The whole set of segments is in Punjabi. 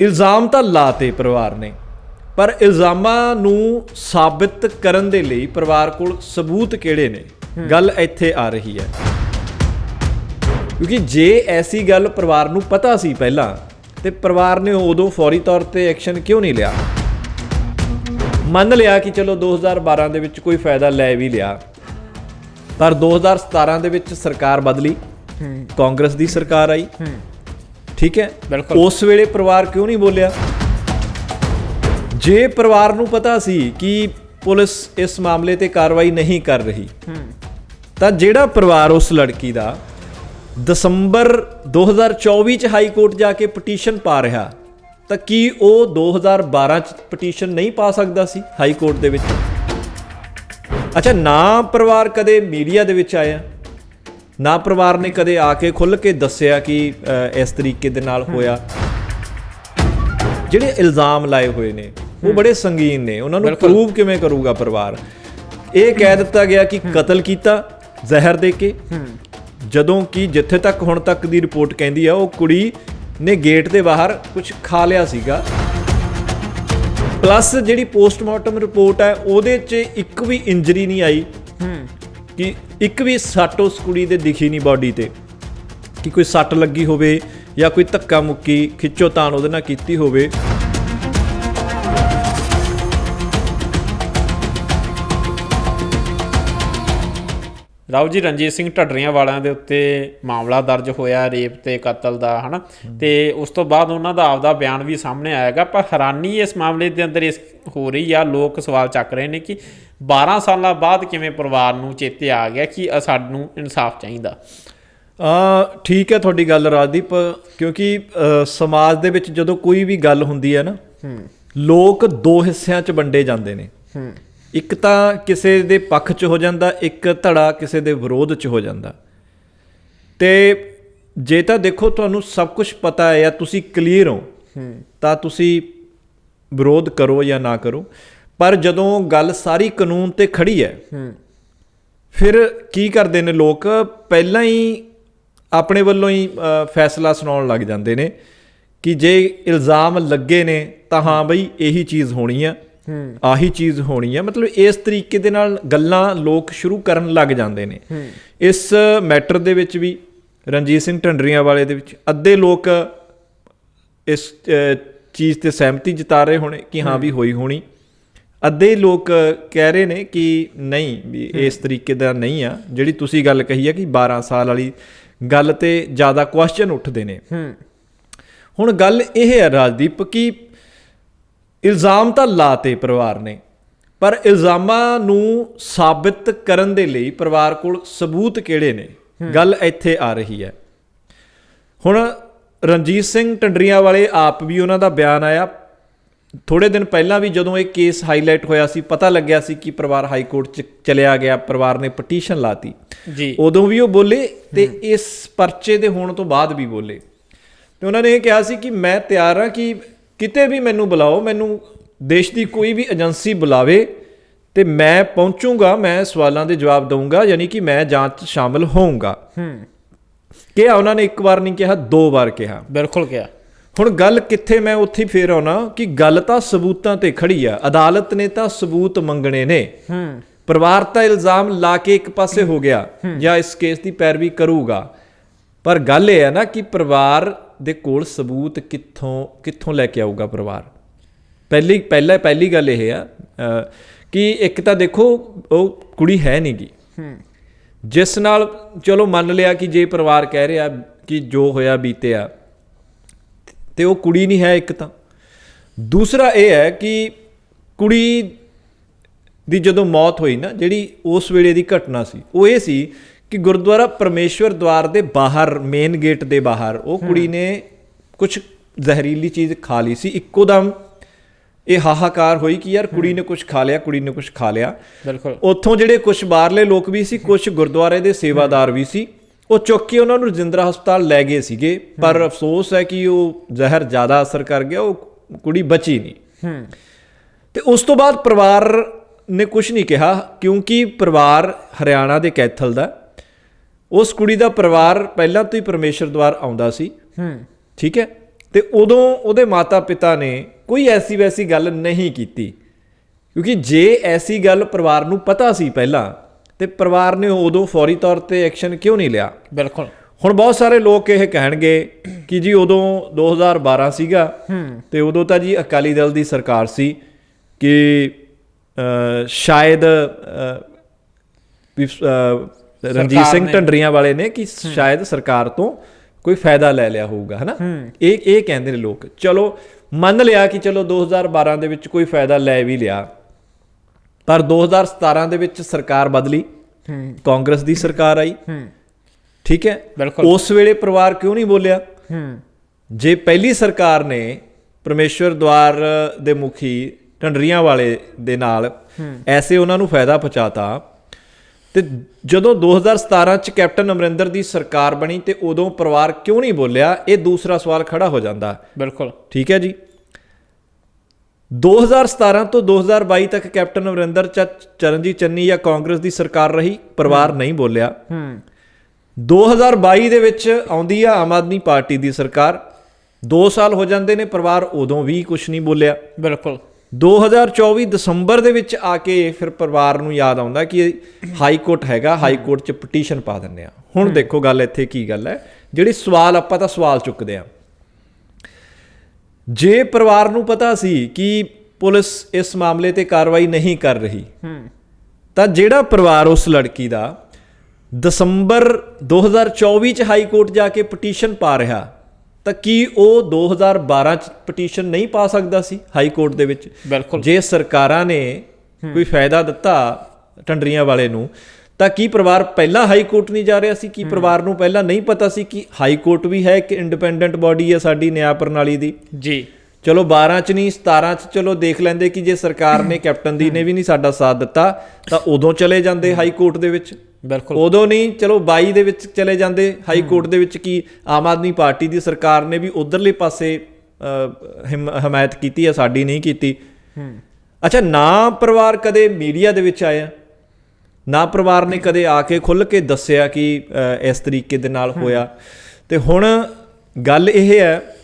ਇਲਜ਼ਾਮ ਤਾਂ ਲਾਤੇ ਪਰਿਵਾਰ ਨੇ ਪਰ ਇਲਜ਼ਾਮਾਂ ਨੂੰ ਸਾਬਿਤ ਕਰਨ ਦੇ ਲਈ ਪਰਿਵਾਰ ਕੋਲ ਸਬੂਤ ਕਿਹੜੇ ਨੇ? ਗੱਲ ਇੱਥੇ ਆ ਰਹੀ ਹੈ। ਕਿਉਂਕਿ ਜੇ ਐਸੀ ਗੱਲ ਪਰਿਵਾਰ ਨੂੰ ਪਤਾ ਸੀ ਪਹਿਲਾਂ ਤੇ ਪਰਿਵਾਰ ਨੇ ਉਦੋਂ ਫੌਰੀ ਤੌਰ ਤੇ ਐਕਸ਼ਨ ਕਿਉਂ ਨਹੀਂ ਲਿਆ? ਮੰਨ ਲਿਆ ਕਿ ਚਲੋ 2012 ਦੇ ਵਿੱਚ ਕੋਈ ਫਾਇਦਾ ਲੈ ਵੀ ਲਿਆ ਪਰ 2017 ਦੇ ਵਿੱਚ ਸਰਕਾਰ ਬਦਲੀ ਕਾਂਗਰਸ ਦੀ ਸਰਕਾਰ ਆਈ ਠੀਕ ਹੈ। ਉਸ ਵੇਲੇ ਪਰਿਵਾਰ ਕਿਉਂ ਨਹੀਂ ਬੋਲਿਆ? ਜੇ ਪਰਿਵਾਰ ਨੂੰ ਪਤਾ ਸੀ ਕਿ ਪੁਲਿਸ ਇਸ ਮਾਮਲੇ ਤੇ ਕਾਰਵਾਈ ਨਹੀਂ ਕਰ ਰਹੀ ਤਾਂ ਜਿਹੜਾ ਪਰਿਵਾਰ ਉਸ ਲੜਕੀ ਦਾ ਦਸੰਬਰ 2024 ਚ ਹਾਈ ਕੋਰਟ ਜਾ ਕੇ ਪਟੀਸ਼ਨ ਪਾ ਰਿਹਾ ਤਾਂ ਕੀ ਉਹ 2012 ਚ ਪਟੀਸ਼ਨ ਨਹੀਂ ਪਾ ਸਕਦਾ ਸੀ ਹਾਈ ਕੋਰਟ ਦੇ ਵਿੱਚ? ਅੱਛਾ ਨਾ ਪਰਿਵਾਰ ਕਦੇ ਮੀਡੀਆ ਦੇ ਵਿੱਚ ਆਇਆ? ਨਾ ਪਰਿਵਾਰ ਨੇ ਕਦੇ ਆ ਕੇ ਖੁੱਲ ਕੇ ਦੱਸਿਆ ਕਿ ਇਸ ਤਰੀਕੇ ਦੇ ਨਾਲ ਹੋਇਆ। ਜਿਹੜੇ ਇਲਜ਼ਾਮ ਲਾਏ ਹੋਏ ਨੇ ਉਹ ਬੜੇ ਸੰਗੀਨ ਨੇ। ਉਹਨਾਂ ਨੂੰ ਪ੍ਰੂਵ ਕਿਵੇਂ ਕਰੂਗਾ ਪਰਿਵਾਰ? ਇਹ ਕਹਿ ਦਿੱਤਾ ਗਿਆ ਕਿ ਕਤਲ ਕੀਤਾ ਜ਼ਹਿਰ ਦੇ ਕੇ। ਜਦੋਂ ਕਿ ਜਿੱਥੇ ਤੱਕ ਹੁਣ ਤੱਕ ਦੀ ਰਿਪੋਰਟ ਕਹਿੰਦੀ ਆ ਉਹ ਕੁੜੀ ਨੇ ਗੇਟ ਦੇ ਬਾਹਰ ਕੁਝ ਖਾ ਲਿਆ ਸੀਗਾ। ਪਲੱਸ ਜਿਹੜੀ ਪੋਸਟਮਾਰਟਮ ਰਿਪੋਰਟ ਹੈ ਉਹਦੇ 'ਚ ਇੱਕ ਵੀ ਇੰਜਰੀ ਨਹੀਂ ਆਈ। ਕਿ ਇੱਕ ਵੀ ਸੱਟ ਉਸ ਕੁੜੀ ਦੇ ਦਿਖੀ ਨਹੀਂ ਬਾਡੀ ਤੇ। ਕਿ ਕੋਈ ਸੱਟ ਲੱਗੀ ਹੋਵੇ ਜਾਂ ਕੋਈ ਧੱਕਾ ਮੁੱਕੀ ਖਿੱਚੋ ਤਾਣ ਉਹਦੇ ਨਾਲ ਕੀਤੀ ਹੋਵੇ। ਰਾਓ ਜੀ ਰਣਜੀਤ ਸਿੰਘ ਢੱਡਰੀਆਂ ਵਾਲਿਆਂ ਦੇ ਉੱਤੇ ਮਾਮਲਾ ਦਰਜ ਹੋਇਆ ਰੇਪ ਤੇ ਕਤਲ ਦਾ ਹਨਾ? ਤੇ ਉਸ ਤੋਂ ਬਾਅਦ ਉਹਨਾਂ ਦਾ ਆਪਦਾ ਬਿਆਨ ਵੀ ਸਾਹਮਣੇ ਆਏਗਾ ਪਰ ਹੈਰਾਨੀ ਇਸ ਮਾਮਲੇ ਦੇ ਅੰਦਰ ਇਸ ਹੋ ਰਹੀ ਆ ਲੋਕ ਸਵਾਲ ਚੱਕ ਰਹੇ ਨੇ ਕਿ 12 ਸਾਲਾਂ ਬਾਅਦ ਕਿਵੇਂ ਪਰਿਵਾਰ ਨੂੰ ਚੇਤੇ ਆ ਗਿਆ ਕਿ ਸਾਨੂੰ ਇਨਸਾਫ ਚਾਹੀਦਾ? ਆ ਠੀਕ ਹੈ ਤੁਹਾਡੀ ਗੱਲ ਰਾਜਦੀਪ ਕਿਉਂਕਿ ਸਮਾਜ ਦੇ ਵਿੱਚ ਜਦੋਂ ਕੋਈ ਵੀ ਗੱਲ ਹੁੰਦੀ ਹੈ ਨਾ ਲੋਕ ਦੋ ਹਿੱਸਿਆਂ 'ਚ ਵੰਡੇ ਜਾਂਦੇ ਨੇ। ਇੱਕ ਤਾਂ ਕਿਸੇ ਦੇ ਪੱਖ 'ਚ ਹੋ ਜਾਂਦਾ ਇੱਕ ਧੜਾ ਕਿਸੇ ਦੇ ਵਿਰੋਧ 'ਚ ਹੋ ਜਾਂਦਾ। ਤੇ ਜੇ ਤਾਂ ਦੇਖੋ ਤੁਹਾਨੂੰ ਸਭ ਕੁਝ ਪਤਾ ਹੈ ਜਾਂ ਤੁਸੀਂ ਕਲੀਅਰ ਹੋ ਤਾਂ ਤੁਸੀਂ ਵਿਰੋਧ ਕਰੋ ਜਾਂ ਨਾ ਕਰੋ। ਪਰ ਜਦੋਂ ਗੱਲ ਸਾਰੀ ਕਾਨੂੰਨ ਤੇ ਖੜੀ ਹੈ ਫਿਰ ਕੀ ਕਰਦੇ ਨੇ ਲੋਕ? ਪਹਿਲਾਂ ਹੀ ਆਪਣੇ ਵੱਲੋਂ ਹੀ ਫੈਸਲਾ ਸੁਣਾਉਣ ਲੱਗ ਜਾਂਦੇ ਨੇ ਕਿ ਜੇ ਇਲਜ਼ਾਮ ਲੱਗੇ ਨੇ ਤਾਂ ਹਾਂ ਬਈ ਇਹੀ ਚੀਜ਼ ਹੋਣੀ ਆ। ਆਹੀ ਚੀਜ਼ ਹੋਣੀ ਆ। ਮਤਲਬ ਇਸ ਤਰੀਕੇ ਦੇ ਨਾਲ ਗੱਲਾਂ ਲੋਕ ਸ਼ੁਰੂ ਕਰਨ ਲੱਗ ਜਾਂਦੇ ਨੇ। ਇਸ ਮੈਟਰ ਦੇ ਵਿੱਚ ਵੀ ਰਣਜੀਤ ਸਿੰਘ ਢੰਡਰੀਆਂ ਵਾਲੇ ਦੇ ਵਿੱਚ ਅੱਧੇ ਲੋਕ ਇਸ ਚੀਜ਼ ਤੇ ਸਹਿਮਤੀ ਜਤਾ ਰਹੇ ਹੋਣੇ ਕਿ ਹਾਂ ਵੀ ਹੋਈ ਹੋਣੀ। ਅੱਧੇ ਲੋਕ ਕਹਿ ਰਹੇ ਨੇ ਕਿ ਨਹੀਂ ਵੀ ਇਸ ਤਰੀਕੇ ਦਾ ਨਹੀਂ ਆ। ਜਿਹੜੀ ਤੁਸੀਂ ਗੱਲ ਕਹੀ ਆ ਕਿ 12 ਸਾਲ ਵਾਲੀ ਗੱਲ ਤੇ ਜ਼ਿਆਦਾ ਕੁਐਸਚਨ ਉੱਠਦੇ ਨੇ। ਹੁਣ ਗੱਲ ਇਹ ਹੈ ਰਾਜਦੀਪ ਕਿ ਇਲਜ਼ਾਮ ਤਾਂ ਲਾਤੇ ਪਰਿਵਾਰ ਨੇ ਪਰ ਇਲਜ਼ਾਮਾਂ ਨੂੰ ਸਾਬਿਤ ਕਰਨ ਦੇ ਲਈ ਪਰਿਵਾਰ ਕੋਲ ਸਬੂਤ ਕਿਹੜੇ ਨੇ? ਗੱਲ ਇੱਥੇ ਆ ਰਹੀ ਹੈ। ਹੁਣ ਰਣਜੀਤ ਸਿੰਘ ਟੰਡਰੀਆਂ ਵਾਲੇ ਆਪ ਵੀ ਉਹਨਾਂ ਦਾ ਬਿਆਨ ਆਇਆ। ਥੋੜੇ ਦਿਨ ਪਹਿਲਾਂ ਵੀ ਜਦੋਂ ਇਹ ਕੇਸ ਹਾਈਲਾਈਟ ਹੋਇਆ ਸੀ ਪਤਾ ਲੱਗਿਆ ਸੀ ਕਿ ਪਰਿਵਾਰ ਹਾਈ ਕੋਰਟ ਚ ਚਲਿਆ ਗਿਆ ਪਰਿਵਾਰ ਨੇ ਪਟੀਸ਼ਨ ਲਾਤੀ। ਜੀ। ਉਦੋਂ ਵੀ ਉਹ ਬੋਲੇ ਤੇ ਇਸ ਪਰਚੇ ਦੇ ਹੋਣ ਤੋਂ ਬਾਅਦ ਵੀ ਬੋਲੇ। ਤੇ ਉਹਨਾਂ ਨੇ ਇਹ ਕਿਹਾ ਸੀ ਕਿ ਮੈਂ ਤਿਆਰ ਹਾਂ ਕਿ ਕਿਤੇ ਵੀ ਮੈਨੂੰ ਬੁਲਾਓ ਮੈਨੂੰ ਦੇਸ਼ ਦੀ ਕੋਈ ਵੀ ਏਜੰਸੀ ਬੁਲਾਵੇ ਤੇ ਮੈਂ ਪਹੁੰਚੂਗਾ ਮੈਂ ਸਵਾਲਾਂ ਦੇ ਜਵਾਬ ਦਊਂਗਾ ਯਾਨੀ ਕਿ ਮੈਂ ਜਾਂਚ 'ਚ ਸ਼ਾਮਲ ਹੋਊਂਗਾ। ਹੂੰ। ਕਿਹਾ ਉਹਨਾਂ ਨੇ ਇੱਕ ਵਾਰ ਨਹੀਂ ਕਿਹਾ ਦੋ ਵਾਰ ਕਿਹਾ। ਬਿਲਕੁਲ ਗਿਆ ਹੁਣ ਗੱਲ ਕਿੱਥੇ ਮੈਂ ਉੱਥੇ ਫੇਰ ਆਉਣਾ ਕਿ ਗੱਲ ਤਾਂ ਸਬੂਤਾਂ ਤੇ ਖੜੀ ਆ ਅਦਾਲਤ ਨੇ ਤਾਂ ਸਬੂਤ ਮੰਗਣੇ ਨੇ। ਹੂੰ। ਪਰਿਵਾਰ ਤਾਂ ਇਲਜ਼ਾਮ ਲਾ ਕੇ ਇੱਕ ਪਾਸੇ ਹੋ ਗਿਆ ਜਾਂ ਇਸ ਕੇਸ ਦੀ ਪੈਰਵੀ ਕਰੂਗਾ। ਪਰ ਗੱਲ ਇਹ ਹੈ ਨਾ ਕਿ ਪਰਿਵਾਰ ਦੇ ਕੋਲ ਸਬੂਤ ਕਿੱਥੋਂ ਕਿੱਥੋਂ ਲੈ ਕੇ ਆਊਗਾ ਪਰਿਵਾਰ? ਪਹਿਲੀ ਪਹਿਲਾ ਪਹਿਲੀ ਗੱਲ ਇਹ ਆ ਕਿ ਇੱਕ ਤਾਂ ਦੇਖੋ ਉਹ ਕੁੜੀ ਹੈ ਨਹੀਂਗੀ ਹੂੰ। ਜਿਸ ਨਾਲ ਚਲੋ ਮੰਨ ਲਿਆ ਕਿ ਜੇ ਪਰਿਵਾਰ ਕਹਿ ਰਿਹਾ ਕਿ ਜੋ ਹੋਇਆ ਬੀਤਿਆ ਤੇ ਉਹ ਕੁੜੀ ਨਹੀਂ ਹੈ ਇੱਕ ਤਾਂ। ਦੂਸਰਾ ਇਹ ਹੈ ਕਿ ਕੁੜੀ ਦੀ ਜਦੋਂ ਮੌਤ ਹੋਈ ਨਾ ਜਿਹੜੀ ਉਸ ਵੇਲੇ ਦੀ ਘਟਨਾ ਸੀ ਉਹ ਇਹ ਸੀ ਕਿ ਗੁਰਦੁਆਰਾ ਪਰਮੇਸ਼ਵਰ ਦਵਾਰ ਦੇ ਬਾਹਰ ਮੇਨ ਗੇਟ ਦੇ ਬਾਹਰ ਉਹ ਕੁੜੀ ਨੇ ਕੁਝ ਜ਼ਹਿਰੀਲੀ ਚੀਜ਼ ਖਾ ਲਈ ਸੀ ਇੱਕੋ ਦਮ। ਇਹ ਹਾਹਾਕਾਰ ਹੋਈ ਕਿ ਯਾਰ ਕੁੜੀ ਨੇ ਕੁਝ ਖਾ ਲਿਆ ਕੁੜੀ ਨੇ ਕੁਝ ਖਾ ਲਿਆ। ਬਿਲਕੁਲ। ਉੱਥੋਂ ਜਿਹੜੇ ਕੁਝ ਬਾਹਰਲੇ ਲੋਕ ਵੀ ਸੀ ਕੁਝ ਗੁਰਦੁਆਰੇ ਦੇ ਸੇਵਾਦਾਰ ਵੀ ਸੀ ਉਹ ਚੁੱਕ ਕੇ ਉਹਨਾਂ ਨੂੰ ਰਜਿੰਦਰਾ ਹਸਪਤਾਲ ਲੈ ਗਏ ਸੀਗੇ। ਪਰ ਅਫਸੋਸ ਹੈ ਕਿ ਉਹ ਜ਼ਹਿਰ ਜ਼ਿਆਦਾ ਅਸਰ ਕਰ ਗਿਆ ਉਹ ਕੁੜੀ ਬਚੀ ਨਹੀਂ। ਤੇ ਉਸ ਤੋਂ ਬਾਅਦ ਪਰਿਵਾਰ ਨੇ ਕੁਝ ਨਹੀਂ ਕਿਹਾ ਕਿਉਂਕਿ ਪਰਿਵਾਰ ਹਰਿਆਣਾ ਦੇ ਕੈਥਲ ਦਾ ਉਸ ਕੁੜੀ ਦਾ ਪਰਿਵਾਰ ਪਹਿਲਾਂ ਤੋਂ ਹੀ ਪਰਮੇਸ਼ਰ ਦਵਾਰ ਆਉਂਦਾ ਸੀ। ਹੂੰ। ਠੀਕ ਹੈ? ਤੇ ਉਦੋਂ ਉਹਦੇ ਮਾਤਾ-ਪਿਤਾ ਨੇ ਕੋਈ ਐਸੀ ਵੈਸੀ ਗੱਲ ਨਹੀਂ ਕੀਤੀ। ਕਿਉਂਕਿ ਜੇ ਐਸੀ ਗੱਲ ਪਰਿਵਾਰ ਨੂੰ ਪਤਾ ਸੀ ਪਹਿਲਾਂ ਤੇ ਪਰਿਵਾਰ ਨੇ ਉਦੋਂ ਫੌਰੀ ਤੌਰ ਤੇ ਐਕਸ਼ਨ ਕਿਉਂ ਨਹੀਂ ਲਿਆ? ਬਿਲਕੁਲ। ਹੁਣ ਬਹੁਤ ਸਾਰੇ ਲੋਕ ਇਹ ਕਹਿਣਗੇ ਕਿ ਜੀ ਉਦੋਂ 2012 ਸੀਗਾ ਤੇ ਉਦੋਂ ਤਾਂ ਜੀ ਅਕਾਲੀ ਦਲ ਦੀ ਸਰਕਾਰ ਸੀ ਕਿ ਸ਼ਾਇਦ ਰਣਜੀਤ ਸਿੰਘ ਢੰਡਰੀਆਂ ਵਾਲੇ ਨੇ ਕਿ ਸ਼ਾਇਦ ਸਰਕਾਰ ਤੋਂ ਕੋਈ ਫਾਇਦਾ ਲੈ ਲਿਆ ਹੋਊਗਾ ਹਨਾ? ਇਹ ਇਹ ਕਹਿੰਦੇ ਨੇ ਲੋਕ। ਚਲੋ ਮੰਨ ਲਿਆ ਕਿ ਚਲੋ 2012 ਦੇ ਵਿੱਚ ਕੋਈ ਫਾਇਦਾ ਲੈ ਵੀ ਲਿਆ ਪਰ 2017 ਦੇ ਵਿੱਚ ਸਰਕਾਰ ਬਦਲੀ। ਕਾਂਗਰਸ ਦੀ ਸਰਕਾਰ ਆਈ। ਠੀਕ ਹੈ। ਉਸ ਵੇਲੇ ਪਰਿਵਾਰ ਕਿਉਂ ਨਹੀਂ ਬੋਲਿਆ? ਹੂੰ। ਜੇ ਪਹਿਲੀ ਸਰਕਾਰ ਨੇ ਪਰਮੇਸ਼ਵਰ ਦਵਾਰ ਦੇ ਮੁਖੀ ਢੰਡਰੀਆਂ ਵਾਲੇ ਦੇ ਨਾਲ ਐਸੇ ਉਹਨਾਂ ਨੂੰ ਫਾਇਦਾ ਪਹੁੰਚਾਤਾ ਤੇ ਜਦੋਂ 2017 ਚ ਕੈਪਟਨ ਅਮਰਿੰਦਰ ਦੀ ਸਰਕਾਰ ਬਣੀ ਤੇ ਉਦੋਂ ਪਰਿਵਾਰ ਕਿਉਂ ਨਹੀਂ ਬੋਲਿਆ ਇਹ ਦੂਸਰਾ ਸਵਾਲ ਖੜਾ ਹੋ ਜਾਂਦਾ। ਬਿਲਕੁਲ। ਠੀਕ ਹੈ ਜੀ। 2017 ਤੋਂ 2022 ਤੱਕ ਕੈਪਟਨ ਅਮਰਿੰਦਰ ਚ ਚਰਨਜੀਤ ਚੰਨੀ ਜਾਂ ਕਾਂਗਰਸ ਦੀ ਸਰਕਾਰ ਰਹੀ ਪਰਿਵਾਰ ਨਹੀਂ ਬੋਲਿਆ। ਹੂੰ। 2022 ਦੇ ਵਿੱਚ ਆਉਂਦੀ ਆ ਆਮ ਆਦਮੀ ਪਾਰਟੀ ਦੀ ਸਰਕਾਰ। 2 ਸਾਲ ਹੋ ਜਾਂਦੇ ਨੇ ਪਰਿਵਾਰ ਉਦੋਂ ਵੀ ਕੁਝ ਨਹੀਂ ਬੋਲਿਆ। ਬਿਲਕੁਲ। 2024 ਦਸੰਬਰ ਦੇ ਵਿੱਚ ਆ ਕੇ ਫਿਰ ਪਰਿਵਾਰ ਨੂੰ ਯਾਦ ਆਉਂਦਾ ਕਿ ਹਾਈ ਕੋਰਟ ਹੈਗਾ ਹਾਈ ਕੋਰਟ 'ਚ ਪਟੀਸ਼ਨ ਪਾ ਦਿੰਦੇ ਆ। ਹੁਣ ਦੇਖੋ ਗੱਲ ਇੱਥੇ ਕੀ ਗੱਲ ਹੈ। ਜਿਹੜੀ ਸਵਾਲ ਆਪਾਂ ਤਾਂ ਸਵਾਲ ਚੁੱਕਦੇ ਆ। ਜੇ ਪਰਿਵਾਰ ਨੂੰ ਪਤਾ ਸੀ ਕਿ ਪੁਲਿਸ ਇਸ ਮਾਮਲੇ ਤੇ ਕਾਰਵਾਈ ਨਹੀਂ ਕਰ ਰਹੀ ਤਾਂ ਜਿਹੜਾ ਪਰਿਵਾਰ ਉਸ ਲੜਕੀ ਦਾ ਦਸੰਬਰ 2024 ਚ ਹਾਈ ਕੋਰਟ ਜਾ ਕੇ ਪਟੀਸ਼ਨ ਪਾ ਰਿਹਾ ਤਾਂ ਕੀ ਉਹ 2012 ਚ ਪਟੀਸ਼ਨ ਨਹੀਂ ਪਾ ਸਕਦਾ ਸੀ ਹਾਈ ਕੋਰਟ ਦੇ ਵਿੱਚ? ਬਿਲਕੁਲ। ਜੇ ਸਰਕਾਰਾਂ ਨੇ ਕੋਈ ਫਾਇਦਾ ਦਿੱਤਾ ਟੰਡਰੀਆਂ ਵਾਲੇ ਨੂੰ ਤਾਂ ਕੀ ਪਰਿਵਾਰ ਪਹਿਲਾਂ ਹਾਈ ਕੋਰਟ ਨਹੀਂ ਜਾ ਰਿਹਾ ਸੀ? ਕੀ ਪਰਿਵਾਰ ਨੂੰ ਪਹਿਲਾਂ ਨਹੀਂ ਪਤਾ ਸੀ ਕਿ ਹਾਈ ਕੋਰਟ ਵੀ ਹੈ ਇੱਕ ਇੰਡੀਪੈਂਡੈਂਟ ਬਾਡੀ ਹੈ ਸਾਡੀ ਨਿਆਂ ਪ੍ਰਣਾਲੀ ਦੀ? ਜੀ। ਚਲੋ 12 ਚ ਨਹੀਂ 17 ਚ ਚਲੋ ਦੇਖ ਲੈਂਦੇ ਕਿ ਜੇ ਸਰਕਾਰ ਨੇ ਕੈਪਟਨ ਦੀ ਨੇ ਵੀ ਨਹੀਂ ਸਾਡਾ ਸਾਥ ਦਿੱਤਾ ਤਾਂ ਉਦੋਂ ਚਲੇ ਜਾਂਦੇ ਹਾਈ ਕੋਰਟ ਦੇ ਵਿੱਚ। ਬਿਲਕੁਲ। ਉਦੋਂ ਨਹੀਂ ਚਲੋ 22 ਦੇ ਵਿੱਚ ਚਲੇ ਜਾਂਦੇ ਹਾਈ ਕੋਰਟ ਦੇ ਵਿੱਚ ਕੀ ਆਮ ਆਦਮੀ ਪਾਰਟੀ ਦੀ ਸਰਕਾਰ ਨੇ ਵੀ ਉਧਰਲੇ ਪਾਸੇ ਹਮਾਇਤ ਕੀਤੀ ਹੈ ਸਾਡੀ ਨਹੀਂ ਕੀਤੀ। ਹੂੰ। ਅੱਛਾ ਨਾ ਪਰਿਵਾਰ ਕਦੇ ਮੀਡੀਆ ਦੇ ਵਿੱਚ ਆਇਆ? ਨਾ ਪਰਿਵਾਰ ਨੇ ਕਦੇ ਆ ਕੇ ਖੁੱਲ ਕੇ ਦੱਸਿਆ ਕਿ ਇਸ ਤਰੀਕੇ ਦੇ ਨਾਲ ਹੋਇਆ? ਤੇ ਹੁਣ ਗੱਲ ਇਹ ਹੈ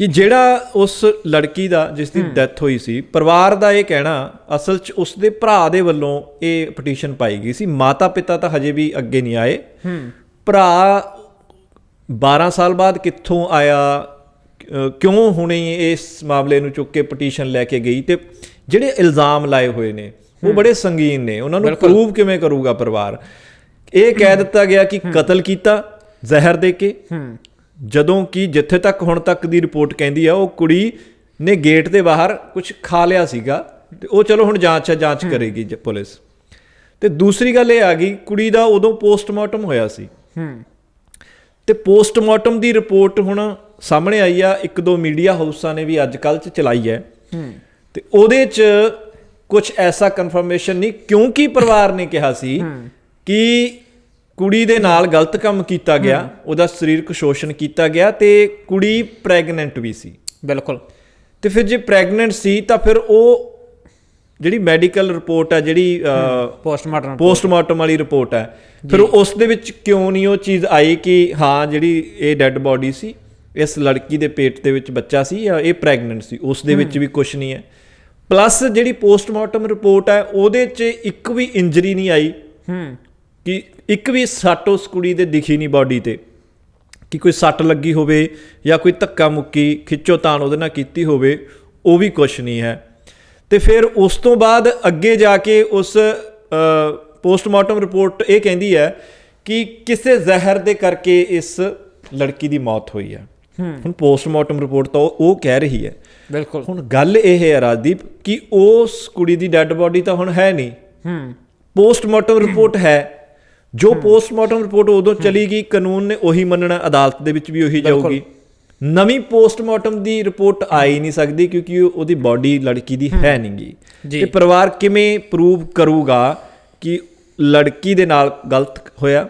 ਕਿ ਜਿਹੜਾ ਉਸ ਲੜਕੀ ਦਾ ਜਿਸ ਦੀ ਡੈਥ ਹੋਈ ਸੀ ਪਰਿਵਾਰ ਦਾ ਇਹ ਕਹਿਣਾ ਅਸਲ 'ਚ ਉਸ ਦੇ ਭਰਾ ਦੇ ਵੱਲੋਂ ਇਹ ਪਟੀਸ਼ਨ ਪਾਈ ਗਈ ਸੀ। ਮਾਤਾ ਪਿਤਾ ਤਾਂ ਹਜੇ ਵੀ ਅੱਗੇ ਨਹੀਂ ਆਏ। ਹੂੰ। ਭਰਾ 12 ਸਾਲ ਬਾਅਦ ਕਿੱਥੋਂ ਆਇਆ ਕਿਉਂ ਹੁਣੇ ਇਸ ਮਾਮਲੇ ਨੂੰ ਚੁੱਕ ਕੇ ਪਟੀਸ਼ਨ ਲੈ ਕੇ ਗਈ ਤੇ ਜਿਹੜੇ ਇਲਜ਼ਾਮ ਲਾਏ ਹੋਏ ਨੇ ਉਹ ਬੜੇ ਸੰਗੀਨ ਨੇ। ਉਹਨਾਂ ਨੂੰ ਪ੍ਰੂਵ ਕਿਵੇਂ ਕਰੂਗਾ ਪਰਿਵਾਰ? ਇਹ ਕਹਿ ਦਿੱਤਾ ਗਿਆ ਕਿ ਕਤਲ ਕੀਤਾ ਜ਼ਹਿਰ ਦੇ ਕੇ। ਹੂੰ। ਜਦੋਂ ਕਿ ਜਿੱਥੇ ਤੱਕ ਹੁਣ ਤੱਕ ਦੀ ਰਿਪੋਰਟ ਕਹਿੰਦੀ ਆ ਉਹ ਕੁੜੀ ਨੇ ਗੇਟ ਦੇ ਬਾਹਰ ਕੁਝ ਖਾ ਲਿਆ ਸੀਗਾ ਤੇ ਉਹ ਚਲੋ ਹੁਣ ਜਾਂਚ ਹੈ ਜਾਂਚ ਕਰੇਗੀ ਜ- ਪੁਲਿਸ। ਤੇ ਦੂਸਰੀ ਗੱਲ ਇਹ ਆ ਗਈ ਕੁੜੀ ਦਾ ਉਦੋਂ ਪੋਸਟਮਾਰਟਮ ਹੋਇਆ ਸੀ। ਹੂੰ। ਤੇ ਪੋਸਟਮਾਰਟਮ ਦੀ ਰਿਪੋਰਟ ਹੁਣ ਸਾਹਮਣੇ ਆਈ ਆ ਇੱਕ ਦੋ ਮੀਡੀਆ ਹਾਊਸਾਂ ਨੇ ਵੀ ਅੱਜ ਕੱਲ ਚ ਚਲਾਈ ਹੈ ਹੂੰ। ਤੇ ਉਹਦੇ ਚ ਕੁਝ ਐਸਾ ਕਨਫਰਮੇਸ਼ਨ ਨਹੀਂ ਕਿਉਂਕਿ ਪਰਿਵਾਰ ਨੇ ਕਿਹਾ ਸੀ ਕਿ ਕੁੜੀ ਦੇ ਨਾਲ ਗਲਤ ਕੰਮ ਕੀਤਾ ਗਿਆ ਉਹਦਾ ਸਰੀਰਕ ਸ਼ੋਸ਼ਣ ਕੀਤਾ ਗਿਆ ਤੇ ਕੁੜੀ ਪ੍ਰੈਗਨੈਂਟ ਵੀ ਸੀ। ਬਿਲਕੁਲ। ਤੇ ਫਿਰ ਜੇ ਪ੍ਰੈਗਨੈਂਟ ਸੀ ਤਾਂ ਫਿਰ ਉਹ ਜਿਹੜੀ ਮੈਡੀਕਲ ਰਿਪੋਰਟ ਹੈ ਜਿਹੜੀ ਪੋਸਟਮਾਰਟਮ ਪੋਸਟਮਾਰਟਮ ਵਾਲੀ ਰਿਪੋਰਟ ਹੈ ਫਿਰ ਉਸ ਦੇ ਵਿੱਚ ਕਿਉਂ ਨਹੀਂ ਉਹ ਚੀਜ਼ ਆਈ ਕਿ ਹਾਂ ਜਿਹੜੀ ਇਹ ਡੈੱਡ ਬਾਡੀ ਸੀ ਇਸ ਲੜਕੀ ਦੇ ਪੇਟ ਦੇ ਵਿੱਚ ਬੱਚਾ ਸੀ ਜਾਂ ਇਹ ਪ੍ਰੈਗਨੈਂਟ ਸੀ ਉਸ ਦੇ ਵਿੱਚ ਵੀ ਕੁਝ ਨਹੀਂ ਹੈ। ਪਲੱਸ ਜਿਹੜੀ ਪੋਸਟਮਾਰਟਮ ਰਿਪੋਰਟ ਹੈ ਉਹਦੇ 'ਚ ਇੱਕ ਵੀ ਇੰਜਰੀ ਨਹੀਂ ਆਈ। ਹੂੰ। ਕਿ ਇੱਕ ਵੀ ਸੱਟ ਉਸ ਕੁੜੀ ਦੇ ਦਿਖੀ ਨਹੀਂ ਬਾਡੀ ਤੇ। ਕਿ ਕੋਈ ਸੱਟ ਲੱਗੀ ਹੋਵੇ ਜਾਂ ਕੋਈ ਧੱਕਾ ਮੁੱਕੀ ਖਿੱਚੋ ਤਾਣ ਉਹਦੇ ਨਾਲ ਕੀਤੀ ਹੋਵੇ ਉਹ ਵੀ ਕੁਝ ਨਹੀਂ ਹੈ। ਤੇ ਫਿਰ ਉਸ ਤੋਂ ਬਾਅਦ ਅੱਗੇ ਜਾ ਕੇ ਉਸ ਪੋਸਟਮਾਰਟਮ ਰਿਪੋਰਟ ਇਹ ਕਹਿੰਦੀ ਹੈ ਕਿ ਕਿਸੇ ਜ਼ਹਿਰ ਦੇ ਕਰਕੇ ਇਸ ਲੜਕੀ ਦੀ ਮੌਤ ਹੋਈ ਹੈ। ਹੁਣ ਪੋਸਟਮਾਰਟਮ ਰਿਪੋਰਟ ਤਾਂ ਉਹ ਕਹਿ ਰਹੀ ਹੈ। ਬਿਲਕੁਲ। ਹੁਣ ਗੱਲ ਇਹ ਹੈ ਰਾਜਦੀਪ ਕਿ ਉਸ ਕੁੜੀ ਦੀ ਡੈੱਡ ਬਾਡੀ ਤਾਂ ਹੁਣ ਹੈ ਨਹੀਂ। ਹੂੰ। ਪੋਸਟਮਾਰਟਮ ਰਿਪੋਰਟ ਹੈ। ਜੋ ਪੋਸਟਮਾਰਟਮ ਰਿਪੋਰਟ ਉਦੋਂ ਚਲੀ ਗਈ ਕਾਨੂੰਨ ਨੇ ਉਹੀ ਮੰਨਣਾ ਅਦਾਲਤ ਦੇ ਵਿੱਚ ਵੀ ਉਹੀ ਜਾਊਗੀ। ਨਵੀਂ ਪੋਸਟਮਾਰਟਮ ਦੀ ਰਿਪੋਰਟ ਆ ਹੀ ਨਹੀਂ ਸਕਦੀ ਕਿਉਂਕਿ ਉਹ- ਉਹਦੀ ਬਾਡੀ ਲੜਕੀ ਦੀ ਹੈ। ਨਹੀਂਗੀ। ਤੇ ਪਰਿਵਾਰ ਕਿਵੇਂ ਪ੍ਰੂਵ ਕਰੂਗਾ ਕਿ ਲੜਕੀ ਦੇ ਨਾਲ ਗਲਤ ਹੋਇਆ?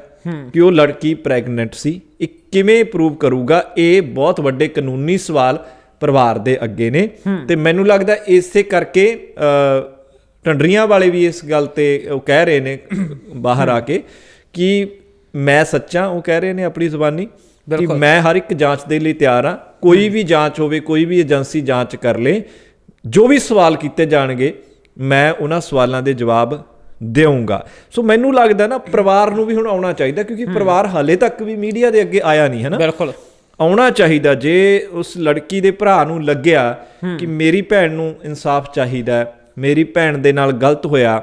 ਕਿ ਉਹ ਲੜਕੀ ਪ੍ਰੈਗਨੈਂਟ ਸੀ? ਇਹ ਕਿਵੇਂ ਪ੍ਰੂਵ ਕਰੂਗਾ? ਇਹ ਬਹੁਤ ਵੱਡੇ ਕਾਨੂੰਨੀ ਸਵਾਲ ਪਰਿਵਾਰ ਦੇ ਅੱਗੇ ਨੇ। ਤੇ ਮੈਨੂੰ ਲੱਗਦਾ ਇਸੇ ਕਰਕੇ ਟੰਡਰੀਆਂ ਵਾਲੇ ਵੀ ਇਸ ਗੱਲ ਤੇ ਉਹ ਕਹਿ ਰਹੇ ਨੇ ਬਾਹਰ ਆ ਕੇ। ਕਿ ਮੈਂ ਸੱਚਾ ਉਹ ਕਹਿ ਰਹੇ ਨੇ ਆਪਣੀ ਜ਼ੁਬਾਨੀ ਬਿਲਕੁਲ। ਮੈਂ ਹਰ ਇੱਕ ਜਾਂਚ ਦੇ ਲਈ ਤਿਆਰ ਹਾਂ। ਕੋਈ ਵੀ ਜਾਂਚ ਹੋਵੇ ਕੋਈ ਵੀ ਏਜੰਸੀ ਜਾਂਚ ਕਰ ਲੇ ਜੋ ਵੀ ਸਵਾਲ ਕੀਤੇ ਜਾਣਗੇ ਮੈਂ ਉਹਨਾਂ ਸਵਾਲਾਂ ਦੇ ਜਵਾਬ ਦੇਵਾਂਗਾ ਸੋ ਮੈਨੂੰ ਲੱਗਦਾ ਨਾ ਪਰਿਵਾਰ ਨੂੰ ਵੀ ਹੁਣ ਆਉਣਾ ਚਾਹੀਦਾ ਕਿਉਂਕਿ ਪਰਿਵਾਰ ਹਾਲੇ ਤੱਕ ਵੀ ਮੀਡੀਆ ਦੇ ਅੱਗੇ ਆਇਆ ਨਹੀਂ ਹੈ ਨਾ ਬਿਲਕੁਲ। ਆਉਣਾ ਚਾਹੀਦਾ ਜੇ ਉਸ ਲੜਕੀ ਦੇ ਭਰਾ ਨੂੰ ਲੱਗਿਆ ਕਿ ਮੇਰੀ ਭੈਣ ਨੂੰ ਇਨਸਾਫ ਚਾਹੀਦਾ ਹੈ ਮੇਰੀ ਭੈਣ ਦੇ ਨਾਲ ਗਲਤ ਹੋਇਆ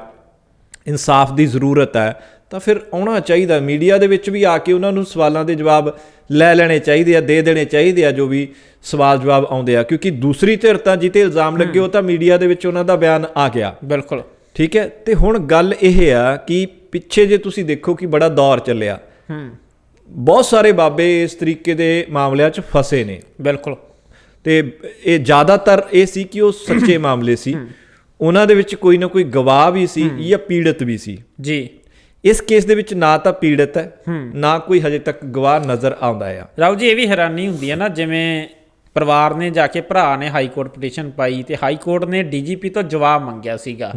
ਇਨਸਾਫ ਦੀ ਜ਼ਰੂਰਤ ਹੈ ਤਾਂ ਫਿਰ ਆਉਣਾ ਚਾਹੀਦਾ। ਮੀਡੀਆ ਦੇ ਵਿੱਚ ਵੀ ਆ ਕੇ ਉਹਨਾਂ ਨੂੰ ਸਵਾਲਾਂ ਦੇ ਜਵਾਬ ਲੈ ਲੈਣੇ ਚਾਹੀਦੇ ਆ ਦੇ ਦੇਣੇ ਚਾਹੀਦੇ ਆ ਜੋ ਵੀ ਸਵਾਲ ਜਵਾਬ ਆਉਂਦੇ ਆ। ਕਿਉਂਕਿ ਦੂਸਰੀ ਧਿਰ ਤਾਂ ਜਿੱਤੇ ਇਲਜ਼ਾਮ ਲੱਗੇ ਉਹ ਤਾਂ ਮੀਡੀਆ ਦੇ ਵਿੱਚ ਉਹਨਾਂ ਦਾ ਬਿਆਨ ਆ ਗਿਆ। ਬਿਲਕੁਲ। ਠੀਕ ਹੈ? ਤੇ ਹੁਣ ਗੱਲ ਇਹ ਆ ਕਿ ਪਿੱਛੇ ਜੇ ਤੁਸੀਂ ਦੇਖੋ ਕਿ ਬੜਾ ਦੌਰ ਚੱਲਿਆ। ਹੂੰ। ਬਹੁਤ ਸਾਰੇ ਬਾਬੇ ਇਸ ਤਰੀਕੇ ਦੇ ਮਾਮਲਿਆਂ 'ਚ ਫਸੇ ਨੇ। ਬਿਲਕੁਲ। ਤੇ ਇਹ ਜ਼ਿਆਦਾਤਰ ਇਹ ਸੀ ਕਿ ਉਹ ਸੱਚੇ ਮਾਮਲੇ ਸੀ। ਉਹਨਾਂ ਦੇ ਵਿੱਚ ਕੋਈ ਨਾ ਕੋਈ ਗਵਾਹ ਵੀ ਸੀ ਜਾਂ ਪੀੜਤ ਵੀ ਸੀ। ਜੀ। ਇਸ ਕੇਸ ਦੇ ਵਿੱਚ ਨਾ ਤਾਂ ਪੀੜਤ ਹੈ ਨਾ ਕੋਈ ਹਜੇ ਤੱਕ ਗਵਾਹ ਨਜ਼ਰ ਆਉਂਦਾ ਆ। ਰਾਉ ਜੀ ਇਹ ਵੀ ਹੈਰਾਨੀ ਹੁੰਦੀ ਹੈ ਨਾ ਜਿਵੇਂ ਪਰਿਵਾਰ ਨੇ ਜਾ ਕੇ ਭਰਾ ਨੇ ਹਾਈ ਕੋਰਟ ਪਟੀਸ਼ਨ ਪਾਈ ਤੇ ਹਾਈ ਕੋਰਟ ਨੇ ਡੀਜੀਪੀ ਤੋਂ ਜਵਾਬ ਮੰਗਿਆ ਸੀਗਾ।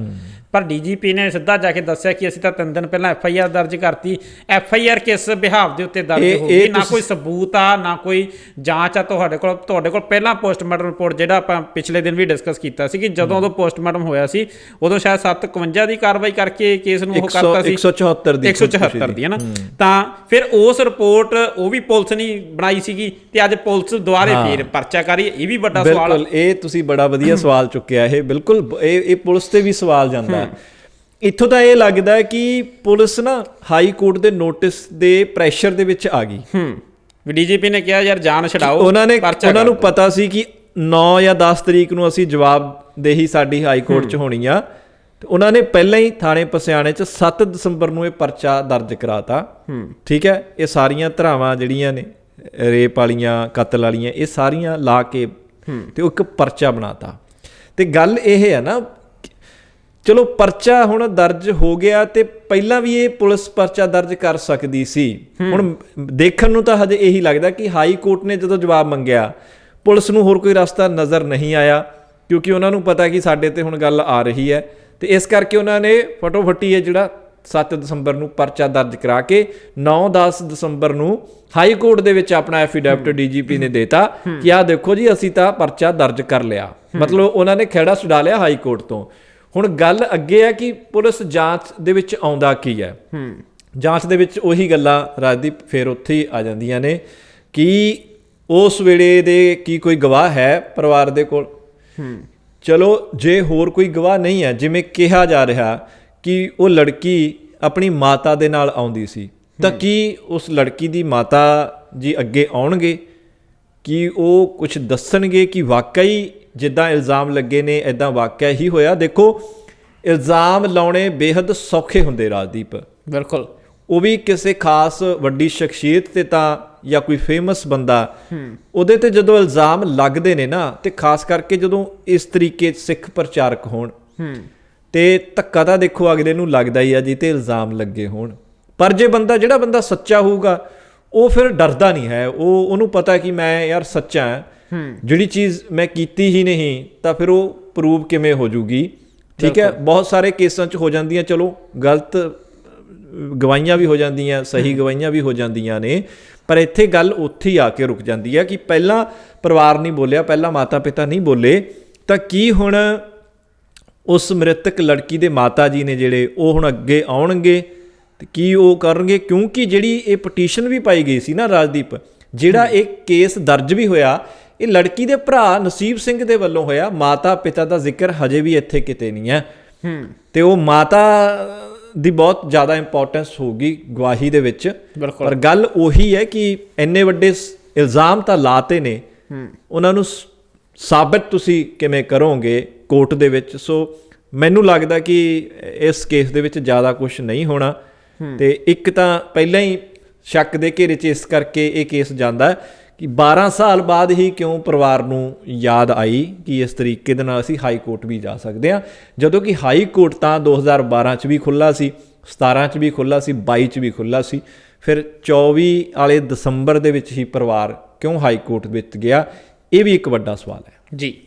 ਪਰ ਡੀਜੀਪੀ ਨੇ ਸਿੱਧਾ ਜਾ ਕੇ ਦੱਸਿਆ ਕਿ ਅਸੀਂ ਤਾਂ ਤਿੰਨ ਦਿਨ ਪਹਿਲਾਂ ਐਫ ਆਈ ਆਰ ਦਰਜ ਕਰਤੀ। ਐਫ ਆਈ ਆਰ ਕਿਸ ਬਿਹਾਵ ਦੇ ਉੱਤੇ ਦਰਜ ਹੋਊਗੀ ਨਾ ਕੋਈ ਸਬੂਤ ਆ ਨਾ ਕੋਈ ਜਾਂਚ ਆ। ਤੁਹਾਡੇ ਕੋਲ ਤੁਹਾਡੇ ਕੋਲ ਪਹਿਲਾਂ ਪੋਸਟਮਾਰਟਮ ਰਿਪੋਰਟ ਜਿਹੜਾ ਆਪਾਂ ਪਿਛਲੇ ਦਿਨ ਵੀ ਡਿਸਕਸ ਕੀਤਾ ਸੀ ਕਿ ਜਦੋਂ ਉਦੋਂ ਪੋਸਟਮਾਰਟਮ ਹੋਇਆ ਸੀ ਉਦੋਂ ਸ਼ਾਇਦ 751 ਦੀ ਕਾਰਵਾਈ ਕਰਕੇ ਕੇਸ ਨੂੰ ਉਹ 100 ਕਰਤਾ ਸੀ। 174 ਦੀ 174 ਦੀ। ਹੈ ਨਾ? ਤਾਂ ਫਿਰ ਉਸ ਰਿਪੋਰਟ ਉਹ ਵੀ ਪੁਲਿਸ ਨੇ ਬਣਾਈ ਸੀਗੀ ਤੇ ਅੱਜ ਪੁਲਿਸ ਦੁਆਰੇ ਫੇਰ ਪਰਚਾ ਕਰੀ ਇਹ ਵੀ ਵੱਡਾ ਸਵਾਲ। ਬਿਲਕੁਲ ਇਹ ਤੁਸੀਂ ਬੜਾ ਵਧੀਆ ਸਵਾਲ ਚੁੱਕਿਆ। ਇਹ ਬਿਲਕੁਲ ਇਹ ਇਹ ਪੁਲਿਸ ਤੇ ਵੀ ਸਵਾਲ ਜਾਂਦਾ ਹੈ। ਇੱਥੋਂ ਤਾਂ ਇਹ ਲੱਗਦਾ ਹੈ ਕਿ ਪੁਲਿਸ ਨਾ ਹਾਈ ਕੋਰਟ ਦੇ ਨੋਟਿਸ ਦੇ ਪ੍ਰੈਸ਼ਰ ਦੇ ਵਿੱਚ ਆ ਗਈ। ਹੂੰ। ਡੀਜੀਪੀ ਨੇ ਕਿਹਾ ਯਾਰ ਜਾਨ ਛਡਾਓ ਉਹਨਾਂ ਨੇ ਉਹਨਾਂ ਨੂੰ। ਪਤਾ ਸੀ ਕਿ 9 ਜਾਂ 10 ਤਰੀਕ ਨੂੰ ਅਸੀਂ ਜਵਾਬ ਦੇਹੀ ਸਾਡੀ ਹਾਈ ਕੋਰਟ 'ਚ ਹੋਣੀ ਆ। ਤੇ ਉਹਨਾਂ ਨੇ ਪਹਿਲਾਂ ਹੀ ਥਾਣੇ ਪਸਿਆਣੇ 'ਚ 7 ਦਸੰਬਰ ਨੂੰ ਇਹ ਪਰਚਾ ਦਰਜ ਕਰਾਤਾ। ਠੀਕ ਹੈ? ਇਹ ਸਾਰੀਆਂ ਧਰਾਵਾਂ ਜਿਹੜੀਆਂ ਨੇ ਰੇਪ ਵਾਲੀਆਂ ਕਤਲ ਵਾਲੀਆਂ ਇਹ ਸਾਰੀਆਂ ਲਾ ਕੇ ਤੇ ਉਹ ਇੱਕ ਪਰਚਾ ਬਣਾਤਾ। ਤੇ ਗੱਲ ਇਹ ਹੈ ਨਾ ਚਲੋ ਪਰਚਾ ਹੁਣ ਦਰਜ ਹੋ ਗਿਆ ਤੇ ਪਹਿਲਾਂ ਵੀ ਇਹ ਪੁਲਿਸ ਪਰਚਾ ਦਰਜ ਕਰ ਸਕਦੀ ਸੀ। ਹੁਣ ਦੇਖਣ ਨੂੰ ਤਾਂ ਹਜੇ ਇਹੀ ਲੱਗਦਾ ਕਿ ਹਾਈ ਕੋਰਟ ਨੇ ਜਦੋਂ ਜਵਾਬ ਮੰਗਿਆ ਪੁਲਿਸ ਨੂੰ ਹੋਰ ਕੋਈ ਰਸਤਾ ਨਜ਼ਰ ਨਹੀਂ ਆਇਆ ਕਿਉਂਕਿ ਉਹਨਾਂ ਨੂੰ ਪਤਾ ਕਿ ਸਾਡੇ ਤੇ ਹੁਣ ਗੱਲ ਆ ਰਹੀ ਹੈ। ਤੇ ਇਸ ਕਰਕੇ ਉਹਨਾਂ ਨੇ ਫਟੋਫਟੀ ਇਹ ਜਿਹੜਾ 7 ਦਸੰਬਰ ਨੂੰ ਪਰਚਾ ਦਰਜ ਕਰਾ ਕੇ 9-10 ਦਸੰਬਰ ਨੂੰ ਹਾਈ ਕੋਰਟ ਦੇ ਵਿੱਚ ਆਪਣਾ ਐਫੀਡੈਵਿਟ ਡੀਜੀਪੀ ਨੇ ਦਿੱਤਾ ਕਿ ਆਹ ਦੇਖੋ ਜੀ ਅਸੀਂ ਤਾਂ ਪਰਚਾ ਦਰਜ ਕਰ ਲਿਆ। ਮਤਲਬ ਉਹਨਾਂ ਨੇ ਖਹਿੜਾ ਛੁਡਾ ਲਿਆ ਹਾਈ ਕੋਰਟ ਤੋਂ। ਹੁਣ ਗੱਲ ਅੱਗੇ ਹੈ ਕਿ ਪੁਲਿਸ ਜਾਂਚ ਦੇ ਵਿੱਚ ਆਉਂਦਾ ਕੀ ਹੈ। ਹੂੰ। ਜਾਂਚ ਦੇ ਵਿੱਚ ਉਹੀ ਗੱਲਾਂ ਰਾਜਦੀਪ ਫੇਰ ਉੱਥੇ ਹੀ ਆ ਜਾਂਦੀਆਂ ਨੇ ਕਿ ਉਸ ਵੇਲੇ ਦੇ ਕੀ ਕੋਈ ਗਵਾਹ ਹੈ ਪਰਿਵਾਰ ਦੇ ਕੋਲ? ਹੂੰ। ਚਲੋ ਜੇ ਹੋਰ ਕੋਈ ਗਵਾਹ ਨਹੀਂ ਹੈ ਜਿਵੇਂ ਕਿਹਾ ਜਾ ਰਿਹਾ ਕਿ ਉਹ ਲੜਕੀ ਆਪਣੀ ਮਾਤਾ ਦੇ ਨਾਲ ਆਉਂਦੀ ਸੀ ਤਾਂ ਕੀ ਉਸ ਲੜਕੀ ਦੀ ਮਾਤਾ ਜੀ ਅੱਗੇ ਆਉਣਗੇ? ਕਿ ਉਹ ਕੁਝ ਦੱਸਣਗੇ ਕਿ ਵਾਕਈ ਜਿੱਦਾਂ ਇਲਜ਼ਾਮ ਲੱਗੇ ਨੇ ਐਦਾਂ ਵਾਕਿਆ ਹੀ ਹੋਇਆ। ਦੇਖੋ ਇਲਜ਼ਾਮ ਲਾਉਣੇ ਬੇहद ਸੌਖੇ ਹੁੰਦੇ ਰਾਜਦੀਪ। ਬਿਲਕੁਲ। ਉਹ ਵੀ ਕਿਸੇ ਖਾਸ ਵੱਡੀ ਸ਼ਖਸੀਅਤ ਤੇ ਤਾਂ ਜਾਂ ਕੋਈ ਫੇਮਸ ਬੰਦਾ ਉਹਦੇ ਤੇ ਜਦੋਂ ਇਲਜ਼ਾਮ ਲੱਗਦੇ ਨੇ ਨਾ ਤੇ ਖਾਸ ਕਰਕੇ ਜਦੋਂ ਇਸ ਤਰੀਕੇ ਸਿੱਖ ਪ੍ਰਚਾਰਕ ਹੋਣ ਤੇ ਧੱਕਾ ਤਾਂ ਦੇਖੋ ਅਗਲੇ ਨੂੰ ਲੱਗਦਾ ਹੀ ਆ ਜੀ ਤੇ ਇਲਜ਼ਾਮ ਲੱਗੇ ਹੋਣ। ਪਰ ਜੇ ਬੰਦਾ ਜਿਹੜਾ ਬੰਦਾ ਸੱਚਾ ਹੋਊਗਾ ਉਹ ਫਿਰ ਡਰਦਾ ਨਹੀਂ ਹੈ। ਉਹ ਉਹਨੂੰ ਪਤਾ ਕਿ ਮੈਂ ਯਾਰ ਸੱਚਾ ਹਾਂ। ਜਿਹੜੀ ਚੀਜ਼ ਮੈਂ ਕੀਤੀ ਹੀ ਨਹੀਂ ਤਾਂ ਫਿਰ ਉਹ ਪ੍ਰੂਵ ਕਿਵੇਂ ਹੋ ਜੂਗੀ? ਠੀਕ ਹੈ? ਬਹੁਤ ਸਾਰੇ ਕੇਸਾਂ 'ਚ ਹੋ ਜਾਂਦੀਆਂ ਚਲੋ ਗਲਤ ਅਹ, ਗਵਾਹੀਆਂ ਵੀ ਹੋ ਜਾਂਦੀਆਂ ਸਹੀ ਗਵਾਹੀਆਂ ਵੀ ਹੋ ਜਾਂਦੀਆਂ ਨੇ ਪਰ ਇੱਥੇ ਗੱਲ ਉੱਥੇ ਹੀ ਆ ਕੇ ਰੁਕ ਜਾਂਦੀ ਹੈ ਕਿ ਪਹਿਲਾਂ ਪਰਿਵਾਰ ਨਹੀਂ ਬੋਲਿਆ ਪਹਿਲਾਂ ਮਾਤਾ ਪਿਤਾ ਨਹੀਂ ਬੋਲੇ ਤਾਂ ਕੀ ਹੁਣ ਉਸ ਮ੍ਰਿਤਕ ਲੜਕੀ ਦੇ ਮਾਤਾ ਜੀ ਨੇ ਜਿਹੜੇ ਉਹ ਹੁਣ ਅੱਗੇ ਆਉਣਗੇ ਤੇ ਕੀ ਉਹ ਕਰਨਗੇ? ਕਿਉਂਕਿ ਜਿਹੜੀ ਇਹ ਪਟੀਸ਼ਨ ਵੀ ਪਾਈ ਗਈ ਸੀ ਨਾ ਰਾਜਦੀਪ ਜਿਹੜਾ ਇਹ ਕੇਸ ਦਰਜ ਵੀ ਹੋਇਆ ਇਹ ਲੜਕੀ ਦੇ ਭਰਾ ਨਸੀਬ ਸਿੰਘ ਦੇ ਵੱਲੋਂ ਹੋਇਆ। ਮਾਤਾ ਪਿਤਾ ਦਾ ਜ਼ਿਕਰ ਹਜੇ ਵੀ ਇੱਥੇ ਕਿਤੇ ਨਹੀਂ ਹੈ। ਹੂੰ। ਤੇ ਉਹ ਮਾਤਾ ਦੀ ਬਹੁਤ ਜ਼ਿਆਦਾ ਇੰਪੋਰਟੈਂਸ ਹੋਊਗੀ ਗਵਾਹੀ ਦੇ ਵਿੱਚ। ਪਰ ਗੱਲ ਉਹੀ ਹੈ ਕਿ ਇੰਨੇ ਵੱਡੇ ਇਲਜ਼ਾਮ ਤਾਂ ਲਾਤੇ ਨੇ। ਉਹਨਾਂ ਨੂੰ ਸਾਬਤ ਤੁਸੀਂ ਕਿਵੇਂ ਕਰੋਗੇ ਕੋਰਟ ਦੇ ਵਿੱਚ? ਸੋ ਮੈਨੂੰ ਲੱਗਦਾ ਕਿ ਇਸ ਕੇਸ ਦੇ ਵਿੱਚ ਜ਼ਿਆਦਾ ਕੁਝ ਨਹੀਂ ਹੋਣਾ। ਤੇ ਇੱਕ ਤਾਂ ਪਹਿਲਾਂ ਹੀ ਸ਼ੱਕ ਦੇ ਘੇਰੇ 'ਚ ਇਸ ਕਰਕੇ ਇਹ ਕੇਸ ਜਾਂਦਾ ਹੈ। ਕਿ 12 ਸਾਲ ਬਾਅਦ ਹੀ ਕਿਉਂ ਪਰਿਵਾਰ ਨੂੰ ਯਾਦ ਆਈ ਕਿ ਇਸ ਤਰੀਕੇ ਦੇ ਨਾਲ ਅਸੀਂ ਹਾਈ ਕੋਰਟ ਵੀ ਜਾ ਸਕਦੇ ਹਾਂ? ਜਦੋਂ ਕਿ ਹਾਈ ਕੋਰਟ ਤਾਂ 2012 ਚ ਵੀ ਖੁੱਲਾ ਸੀ 17 ਚ ਵੀ ਖੁੱਲਾ ਸੀ 22 ਚ ਵੀ ਖੁੱਲਾ ਸੀ। ਫਿਰ 24 ਵਾਲੇ ਦਸੰਬਰ ਦੇ ਵਿੱਚ ਹੀ ਪਰਿਵਾਰ ਕਿਉਂ ਹਾਈ ਕੋਰਟ ਵਿੱਚ ਗਿਆ? ਇਹ ਵੀ ਇੱਕ ਵੱਡਾ ਸਵਾਲ ਹੈ। ਜੀ।